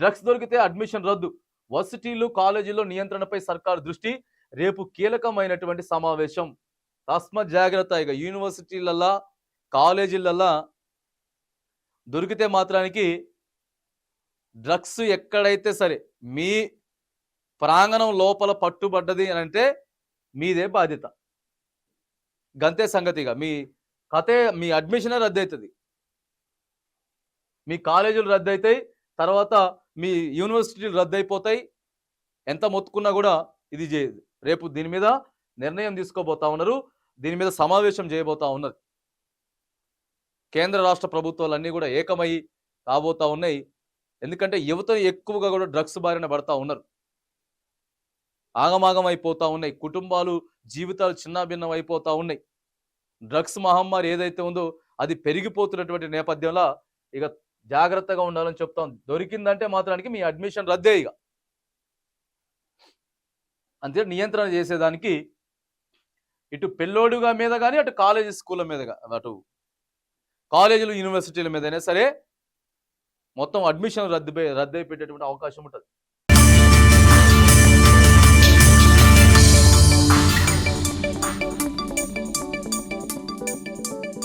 Drugs దొరికితే admission రద్దు. వర్సిటీలు కాలేజీల్లో నియంత్రణపై సర్కారు దృష్టి రేపు కీలకమైనటువంటి సమావేశం. తస్మ జాగ్రత్త ఇక యూనివర్సిటీలల్లా కాలేజీలల్లా దొరికితే మాత్రానికి డ్రగ్స్ ఎక్కడైతే సరే మీ ప్రాంగణం లోపల పట్టుబడ్డది అని అంటే మీదే బాధ్యత. గంతే సంగతిగా మీ కథే మీ అడ్మిషనే రద్దు అవుతుంది మీ కాలేజీలు రద్దు అవుతాయి తర్వాత మీ యూనివర్సిటీలు రద్దయిపోతాయి. ఎంత మొత్తుకున్నా కూడా ఇది చేయదు. రేపు దీని మీద నిర్ణయం తీసుకోబోతా ఉన్నారు. దీని మీద సమావేశం చేయబోతా ఉన్నది కేంద్ర రాష్ట్ర ప్రభుత్వాలన్నీ కూడా ఏకమై కాబోతా ఉన్నాయి. ఎందుకంటే యువత ఎక్కువగా కూడా డ్రగ్స్ బారిన పడతా ఉన్నారు. ఆగమాగం అయిపోతా ఉన్నాయి. కుటుంబాలు జీవితాలు చిన్నాభిన్నం అయిపోతా ఉన్నాయి. డ్రగ్స్ మహమ్మారి ఏదైతే ఉందో అది పెరిగిపోతున్నటువంటి నేపథ్యంలో ఇక జాగ్రత్తగా ఉండాలని చెప్తాం. దొరికిందంటే మాత్రానికి మీ అడ్మిషన్ రద్దే ఇక. అంతే నియంత్రణ చేసేదానికి ఇటు పెళ్ళోడుగా మీద కానీ అటు కాలేజీ స్కూళ్ళ మీద అటు కాలేజీలు యూనివర్సిటీల మీదైనా సరే మొత్తం అడ్మిషన్ రద్దు రద్దయిపెట్టేటువంటి అవకాశం ఉంటుంది.